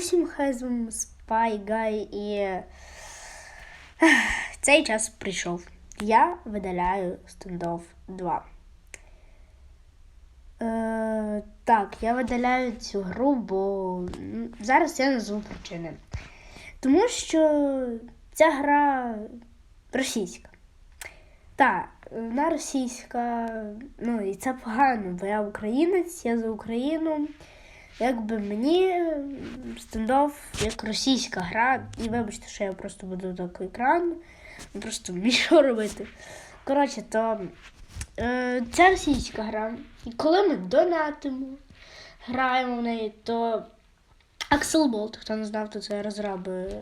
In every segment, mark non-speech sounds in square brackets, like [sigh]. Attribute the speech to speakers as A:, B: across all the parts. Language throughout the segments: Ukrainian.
A: всім хай з Гай і цей час прийшов. Я видаляю стендов 2. Е, так, я видаляю цю гру, бо зараз я назву причини. Тому що ця гра російська. Так, вона російська, ну і це погано, бо я українець, я за Україну. Якби мені стендов як російська гра, і вибачте, що я просто буду так екран, просто [laughs] що робити. Коротше, то е, це російська гра. І коли ми донатимо, граємо в неї, то Axel Bolt, хто не знав, то це розраби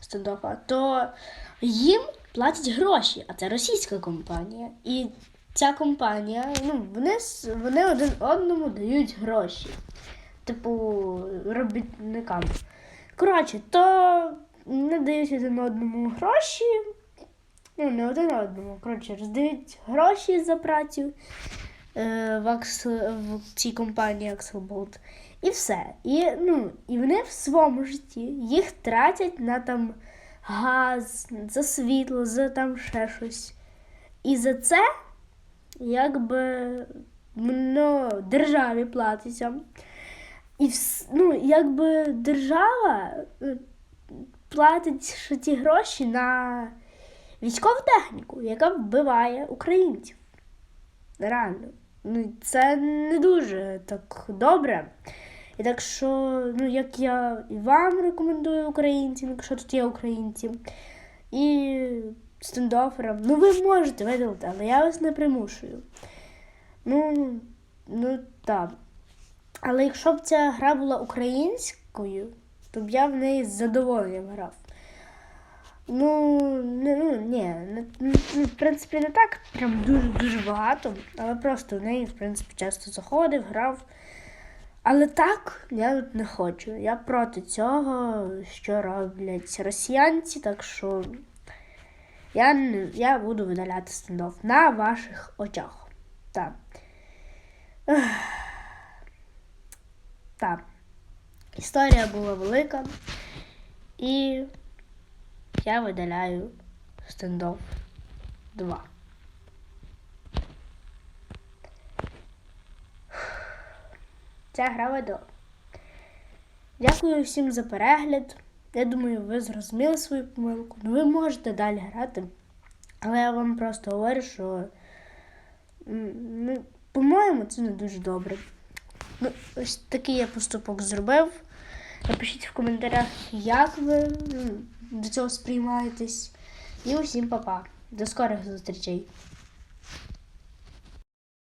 A: стендофа, то їм платять гроші, а це російська компанія. І ця компанія, ну, вони, вони один одному дають гроші. Типу, робітникам. Коротше, то не дають один одному гроші. Ну, не один одному. Коротше, роздають гроші за працю е, в, Акс, в цій компанії Axelbolt. І все. І, ну, і вони в своєму житті їх тратять на там газ, за світло, за там ще щось. І за це якби ну, державі платиться. І вс- ну, якби держава е, платить ще ті гроші на військову техніку, яка вбиває українців. Реально. Ну, це не дуже так добре. І так що, ну, як я і вам рекомендую українцям, якщо тут є українці, і стендоферам, ну ви можете видалити, але я вас не примушую. Ну, ну так. Але якщо б ця гра була українською, то б я в неї з задоволенням грав. Ну, не, ну ні, в принципі, не так прям дуже-дуже багато, але просто в неї, в принципі, часто заходив, грав. Але так я не хочу. Я проти цього, що роблять росіянці, так що я, я буду видаляти стендов на ваших очах. Так. Так. Історія була велика. І я видаляю стендов 2. Ця гра видала. Дякую всім за перегляд. Я думаю, ви зрозуміли свою помилку. Ну, ви можете далі грати. Але я вам просто говорю, що ну, по-моєму, це не дуже добре. Ну, ось такий я поступок зробив. Напишіть в коментарях, як ви до цього сприймаєтесь. І усім па-па. До скорих зустрічей.